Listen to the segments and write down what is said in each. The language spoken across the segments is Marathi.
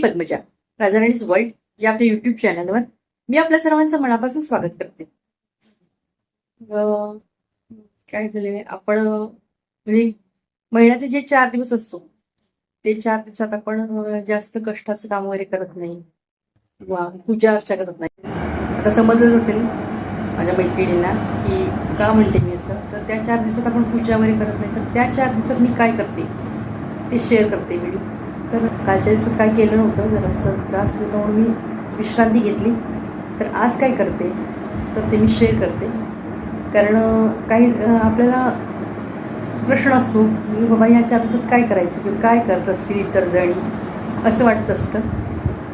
मी पद्मजा राजाराणीज वर्ल्ड या आपल्या युट्यूब चॅनलवर मी आपल्या सर्वांचं मनापासून स्वागत करते. काय झाले आपण म्हणजे महिन्याचे जे चार दिवस असतो ते चार दिवसात आपण जास्त कष्टाचं काम वगैरे करत नाही किंवा पूजा अर्चा करत नाही. आता समजलंच असेल माझ्या मैत्रिणींना की का म्हणते मी असं तर त्या चार दिवसात आपण पूजा वगैरे करत नाही तर त्या चार दिवसात मी काय करते ते शेअर करते व्हिडिओ तर कालच्या दिवसात काय केलं नव्हतं जरासं त्रास होता म्हणून मी विश्रांती घेतली. तर आज काय करते? तर ते मी शेअर करते. कारण काही आपल्याला प्रश्न असतो की बाबा ह्याच्या चार दिवसात काय करायचं किंवा काय करत असतील इतर जणी? असं वाटत असतं.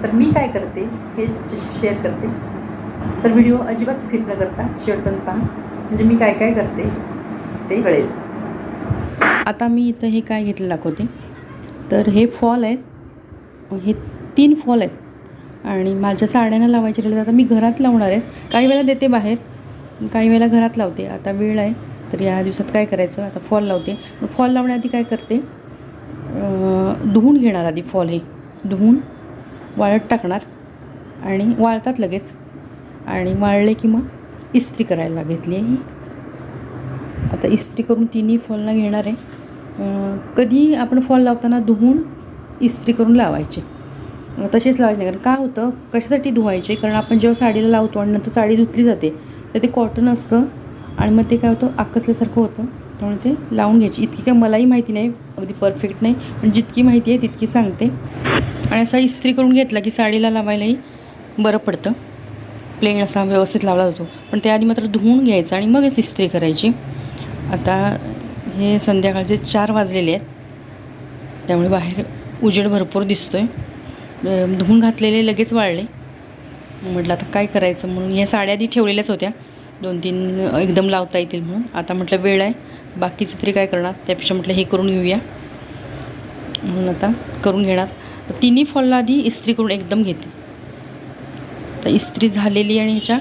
तर मी काय करते हे तुमच्याशी शेअर करते. तर व्हिडिओ अजिबात स्किप न करता शेवटपर्यंत पहा. म्हणजे मी काय काय करते ते कळेल. आता मी इथं हे काय घेतलं दाखवते. तर हे फॉल आहेत. हे तीन फॉल आहेत. आणि माझ्या साड्यांना लावायचे राहिले आता मी घरात लावणार आहे काही वेळा देते बाहेर काही वेळेला घरात लावते. आता वेळ आहे तर या दिवसात काय करायचं? आता फॉल लावते. फॉल लावण्याआधी काय करते? धुवून घेणार आधी फॉल हे. धुवून वाळत टाकणार आणि वाळतात लगेच. आणि वाळले की मग इस्त्री करायला घेतली आहे. ही आता इस्त्री करून तिन्ही फॉलना घेणार आहे. कधी आपण फॉल लावताना धुवून इस्त्री करून लावायचे. तसेच लावायचे नाही कारण काय होतं? कशासाठी धुवायचे? कारण आपण जेव्हा साडीला लावतो आणि नंतर साडी धुतली जाते तर ते कॉटन असतं आणि मग ते काय होतं? आकसल्यासारखं होतं. त्यामुळे ते लावून घ्यायची. इतकी काय मलाही माहिती नाही अगदी परफेक्ट नाही पण जितकी माहिती आहे तितकी सांगते. आणि असा इस्त्री करून घेतला की साडीला लावायलाही बरं पडतं. प्लेन असा व्यवस्थित लावला जातो. पण त्याआधी मात्र धुवून घ्यायचं आणि मगच इस्त्री करायची. आता हे संध्याकाळचे चार वाजलेले आहेत. त्यामुळे बाहेर उजेड भरपूर दिसतो आहे धुवून घातलेले लगेच वाळले. म्हटलं आता काय करायचं म्हणून ह्या साड्या आधी ठेवलेल्याच होत्या. दोन तीन एकदम लावता येतील म्हणून. आता म्हटलं वेळ आहे. बाकीचं तरी काय करणार? त्यापेक्षा म्हटलं हे करून घेऊया. म्हणून आता करून घेणार. तिन्ही फॉलला आधी इस्त्री करून एकदम घेते. तर इस्त्री झालेली आणि ह्याच्या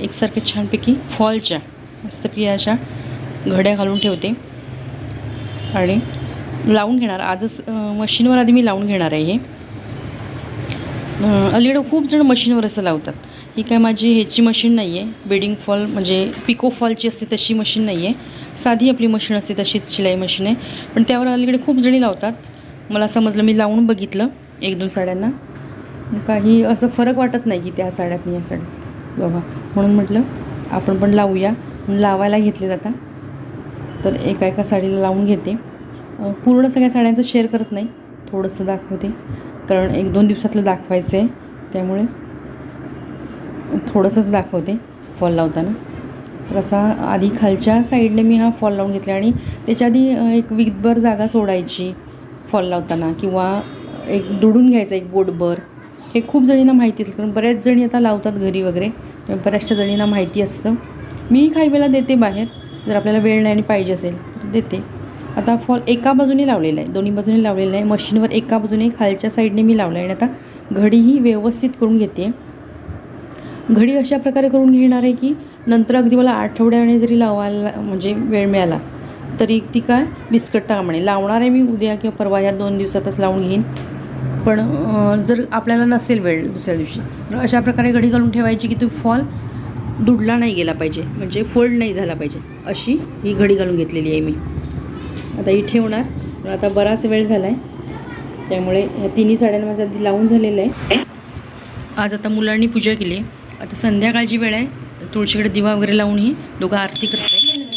एकसारख्या छानपैकी फॉलच्या मस्तपैकी अशा घड्या घालून ठेवते. आणि लावून घेणार. आजच मशीनवर आधी मी लावून घेणार आहे हे. अलीकडं खूप जण मशीनवर असं लावतात. ही काय माझी ह्याची मशीन नाही आहे. बेडिंग फॉल म्हणजे पिको फॉलची असते तशी मशीन नाही आहे. साधी आपली मशीन असते तशीच शिलाई मशीन आहे. पण त्यावर अलीकडे खूप जणी लावतात. मला समजलं मी लावून बघितलं एक दोन साड्यांना. काही असं फरक वाटत नाही की त्या साड्यात या साड्यात. बघा म्हणून म्हटलं आपण पण लावूया. म्हणून लावायला घेतले जातात तर एका एका साडीला लावून घेते. पूर्ण सगळ्या साड्यांचं शेअर करत नाही. थोडंसं दाखवते. कारण एक दोन दिवसातलं दाखवायचं आहे त्यामुळे थोडंसंच दाखवते फॉल लावताना. तर असा आधी खालच्या साईडने मी हा फॉल लावून घेतला आणि त्याच्या आधी एक विकभर जागा सोडायची फॉल लावताना किंवा एक दुडून घ्यायचा एक बोटभर. हे खूप जणींना माहिती असेल कारण बऱ्याच जणी आता लावतात घरी वगैरे. बऱ्याचशा जणींना माहिती असतं. मी काही वेळेला देते बाहेर. जर आपल्याला वेळ नाही आणि पाहिजे असेल तर देते. आता फॉल एका बाजूने लावलेला आहे. दोन्ही बाजूने लावलेला आहे. मशीनवर एका बाजूने खालच्या साईडने मी लावलं आहे आणि आता घडी ही व्यवस्थित करून घेते. घडी अशा प्रकारे करून घेणार आहे की नंतर अगदी मला आठवड्याने जरी लावायला म्हणजे वेळ मिळाला तरी ती काय बिस्कट म्हणे लावणार आहे मी उद्या किंवा परवा या दोन दिवसातच लावून घेईन. पण जर आपल्याला नसेल वेळ दुसऱ्या दिवशी तर अशा प्रकारे घडी घालून ठेवायची की तू फॉल दुडला नाही गेला पाहिजे म्हणजे फोल्ड नाही झाला पाहिजे अशी ही घडी घालून घेतलेली आहे मी. आता ही ठेवणार पण आता बराच वेळ झाला आहे त्यामुळे ह्या तिन्ही साड्यांना माझ्या आधी लावून झालेलं आहे. आज आता मुलांनी पूजा केली आहे. आता संध्याकाळची वेळ आहे तुळशीकडे दिवा वगैरे लावून ही दोघं आरती करत आहे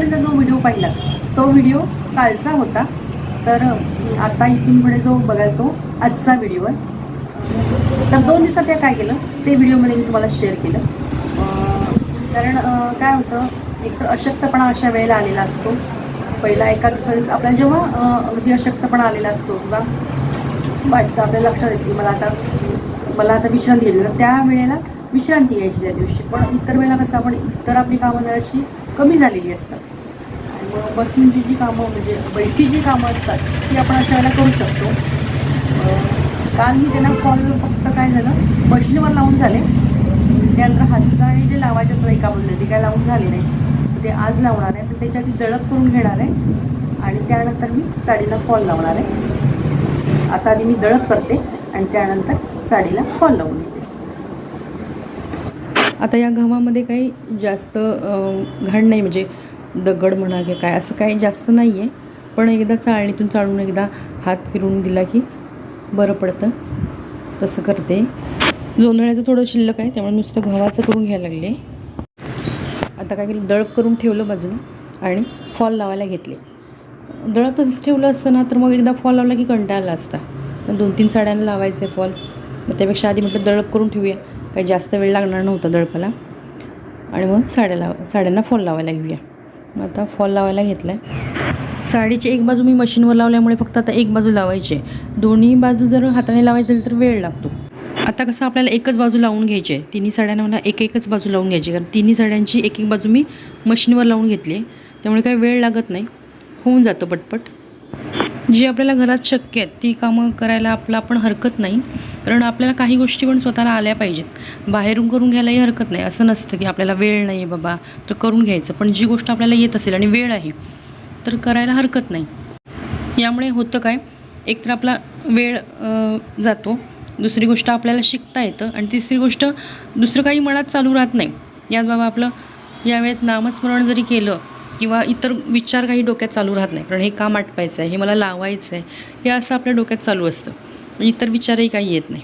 आत्तापर्यंत जो व्हिडिओ पाहिला तो व्हिडिओ कालचा होता. तर आता इथून पुढे जो बघाल तो आजचा व्हिडिओ आहे. तर दोन दिवसात त्या काय केलं ते व्हिडिओमध्ये मी तुम्हाला शेअर केलं. कारण काय होतं एकतर अशक्तपणा अशा वेळेला आलेला असतो. पहिला एका दिवसात आपल्याला जेव्हा अगदी अशक्तपणा आलेला असतो किंवा वाटतं आपल्या लक्षात येते की मला आता मला आता विश्रांती घ्यायची तर त्या वेळेला विश्रांती घ्यायची त्या दिवशी. पण इतर वेळेला कसं आपण इतर आपली कामं जराशी कमी झालेली असतात. बसूनची म्हणजे जी कामं म्हणजे बैठी जी कामं असतात ती आपण अशा वेळेला करू शकतो. काल मी त्यांना फॉल फक्त काय झालं मशीनवर लावून झाले. त्यानंतर हाताने जे लावायचे असतात एका बाजूला ते काय लावून झाले नाही. ते आज लावणार आहे तर त्याच्याआधी दळप करून घेणार आहे. आणि त्यानंतर मी साडीला फॉल लावणार आहे. आता आधी मी दळप करते आणि त्यानंतर साडीला फॉल लावून घेते. आता या गव्हामध्ये काही जास्त घाण नाही म्हणजे दगड म्हणा किंवा काय असं काही जास्त नाही आहे पण एकदा चाळणीतून चाळून एकदा हात फिरून दिला की बरं पडतं. तसं करते. जोंधळ्याचं थोडं शिल्लक आहे त्यामुळे नुसतं गव्हाचं करून घ्यायला लागले. आता काय केलं दळप करून ठेवलं बाजूला आणि फॉल लावायला घेतले. दळप तसंच ठेवलं असतं ना तर मग एकदा फॉल लावला की कंटाळला असता. दोन तीन साड्यांना लावायचे फॉल. मग त्यापेक्षा आधी म्हटलं दळप करून ठेवूया. काही जास्त वेळ लागणार नव्हता दळपाला. आणि मग साड्या लाव साड्यांना फॉल लावायला घेऊया. मग आता फॉल लावायला घेतला आहे साडीची एक बाजू मी मशीनवर लावल्यामुळे फक्त आता एक बाजू लावायची आहे. दोन्ही बाजू जर हाताने लावायची असेल तर वेळ लागतो. आता कसं आपल्याला एकच बाजू लावून घ्यायची आहे. तिन्ही साड्यांना मला एक एकच बाजू लावून घ्यायची कारण तिन्ही साड्यांची एक एक बाजू मी मशीनवर लावून घेतली आहे. त्यामुळे काही वेळ लागत नाही. होऊन जातं पटपट. जी आपल्याला घरात शक्य आहेत ती कामं करायला आपलं आपण हरकत नाही. कारण आपल्याला काही गोष्टी पण स्वतःला आल्या पाहिजेत. बाहेरून करून घ्यायलाही हरकत नाही. असं नसतं की आपल्याला वेळ नाही आहे बाबा तर करून घ्यायचं. पण जी गोष्ट आपल्याला येत असेल आणि वेळ आहे तर करायला हरकत नाही. यामुळे होतं काय एक तर आपला वेळ जातो. दुसरी गोष्ट आपल्याला शिकता येतं. आणि तिसरी गोष्ट दुसरं काही मनात चालू राहत नाही. यात बाबा आपलं या वेळेत नामस्मरण जरी केलं किंवा इतर विचार काही डोक्यात चालू राहत नाही. कारण हे काम आटपायचं आहे हे मला लावायचं आहे हे असं आपल्या डोक्यात चालू असतं. म्हणजे इतर विचारही काही येत नाही.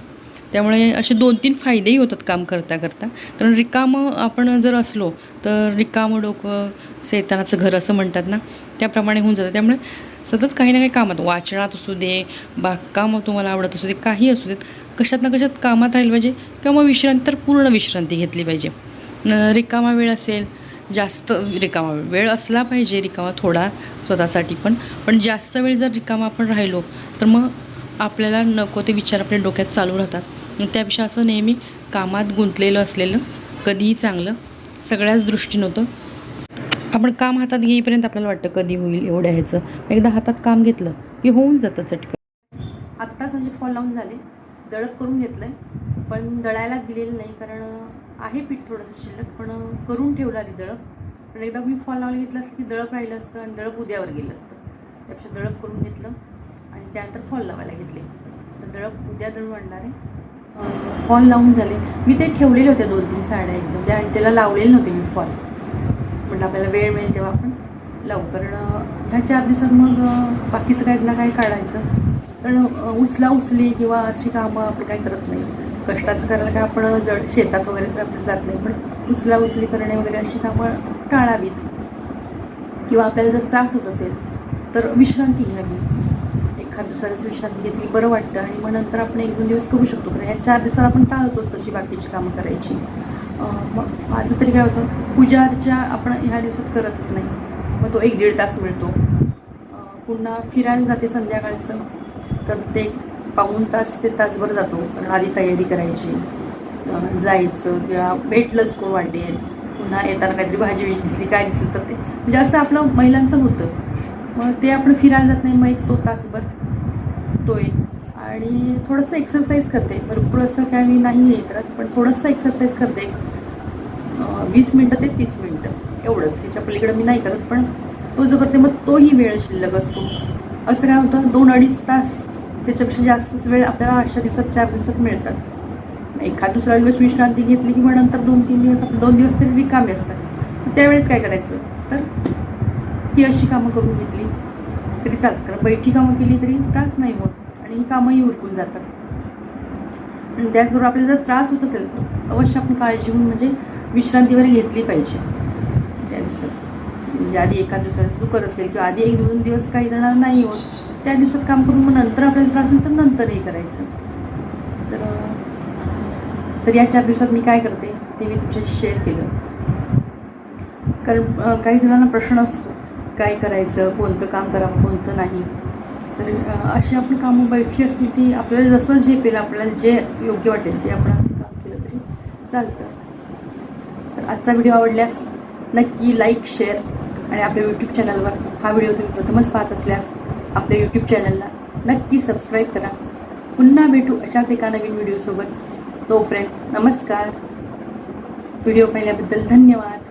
त्यामुळे असे दोन तीन फायदेही होतात काम करता करता कारण रिकामं आपण जर असलो तर रिकामं डोकं सैतानाचं घर असं म्हणतात ना त्याप्रमाणे होऊन जातं. त्यामुळे सतत काही ना काही कामात वाचनात असू दे बागकाम तुम्हाला आवडत असू दे काही असू देत कशात ना कशात कामात राहिलं पाहिजे किंवा मग विश्रांती तर पूर्ण विश्रांती घेतली पाहिजे. रिकामा वेळ असेल जास्त रिकामा वेळ. वेळ असला पाहिजे रिकामा थोडा स्वतःसाठी पण. पण जास्त वेळ जर रिकामा आपण राहिलो तर मग आपल्याला नको ते विचार आपल्या डोक्यात चालू राहतात. त्यापेक्षा असं नेहमी कामात गुंतलेलं असलेलं कधीही चांगलं सगळ्याच दृष्टीनं होतं. आपण काम हातात घेईपर्यंत आपल्याला वाटतं कधी होईल एवढ्या ह्याचं. एकदा हातात काम घेतलं की होऊन जातं चटकन. आत्ताच म्हणजे फॉल लावून झाले. दडप करून घेतलं आहे पण दळायला दिलेलं नाही कारण आहे पीठ थोडंसं शिल्लक पण करून ठेवलं आधी दळप. पण एकदा मी फॉल लावून घेतलं असतं की दळप राहिलं असतं आणि दळप उद्यावर गेलं असतं. त्यापेक्षा दळप करून घेतलं आणि त्यानंतर फॉल लावायला घेतले. तर दळप उद्या दळून आणणार आहे. फॉल लावून झाले. मी ते ठेवलेले होते दोन तीन साड्या एकदम. त्या आणि त्याला लावलेले नव्हते मी फॉल. म्हटलं आपल्याला वेळ मिळेल तेव्हा आपण लावू. कारण ह्या चार दिवसात मग बाकीचं काय ना काय काढायचं. कारण उचला उचली किंवा अशी कामं आपण काय करत नाही. कष्टाचं करायला काय आपण जड शेतात वगैरे तर आपण जात नाही पण उचला उचली करणे वगैरे अशी कामं टाळावीत. किंवा आपल्याला जर त्रास होत असेल तर विश्रांती घ्यावी. एखाद दुसऱ्याच विश्रांती घेतली बरं वाटतं आणि मग नंतर आपण एक दोन दिवस करू शकतो. कारण ह्या चार दिवसात आपण टाळतोच तशी बाकीची कामं करायची. मग माझं तरी काय होतं पूजा अर्चा आपण ह्या दिवसात करतच नाही. मग तो एक दीड तास मिळतो. पुन्हा फिरायला जाते संध्याकाळचं तर ते पाऊण तास ते तासभर जातो. कारण आधी तयारी करायची जायचं किंवा भेटलंच कोण वाटेल. पुन्हा येताना काहीतरी भाजी बिजी दिसली काय दिसली तर ते म्हणजे असं आपलं महिलांचं होतं. मग ते आपण फिरायला जात नाही मग एक तो तासभर तो एक आणि थोडंसं एक्सरसाइज करते. भरपूर असं काय मी नाही हे करत पण थोडंसं एक्सरसाइज करते. वीस मिनटं ते तीस मिनटं एवढंच. ह्याच्या पलीकडे मी नाही करत पण तो जो करते मग तोही वेळ शिल्लक असतो. असं काय होतं दोन अडीच तास त्याच्यापेक्षा जास्तच वेळ आपल्याला अशा दिवसात चार दिवसात मिळतात. एखाद दुसरा दिवस विश्रांती घेतली की मग नंतर दोन तीन दिवस आपले दोन दिवस तरी रिकामे असतात. मग त्यावेळेत काय करायचं? तर ही अशी कामं करून घेतली तरी चालतं. कारण बैठी कामं केली तरी त्रास नाही होत आणि ही कामंही उरकून जातात. आणि त्याचबरोबर आपल्याला जर त्रास होत असेल तर अवश्य आपण काळजी घेऊन म्हणजे विश्रांती वगैरे घेतली पाहिजे. त्या दिवसात. म्हणजे आधी एका दिवसात दुखत असेल किंवा आधी एक दोन दिवस काही जणांना नाही होत त्या दिवसात काम करून मग नंतर आपल्याला त्रास होईल तर नंतर हे करायचं. तर तर या चार दिवसात मी काय करते ते मी तुमच्याशी शेअर केलं. कारण काही जणांना प्रश्न असतो काय करायचं कोणतं काम करावं कोणतं नाही. तर अशी आपण कामं बैठी असतील ती आपल्याला जसं झेपेल आपल्याला जे योग्य वाटेल ते आपण असं काम केलं तरी चालतं. तर आजचा व्हिडिओ आवडल्यास नक्की लाईक शेअर आणि आपल्या यूट्यूब चॅनलवर हा व्हिडिओ तुम्ही प्रथमच पाहत असल्यास आपल्या यूट्यूब चॅनलला नक्की सबस्क्राईब करा. पुन्हा भेटू अशाच एका नवीन व्हिडिओसोबत तोपर्यंत नमस्कार. व्हिडिओ पाहिल्याबद्दल धन्यवाद.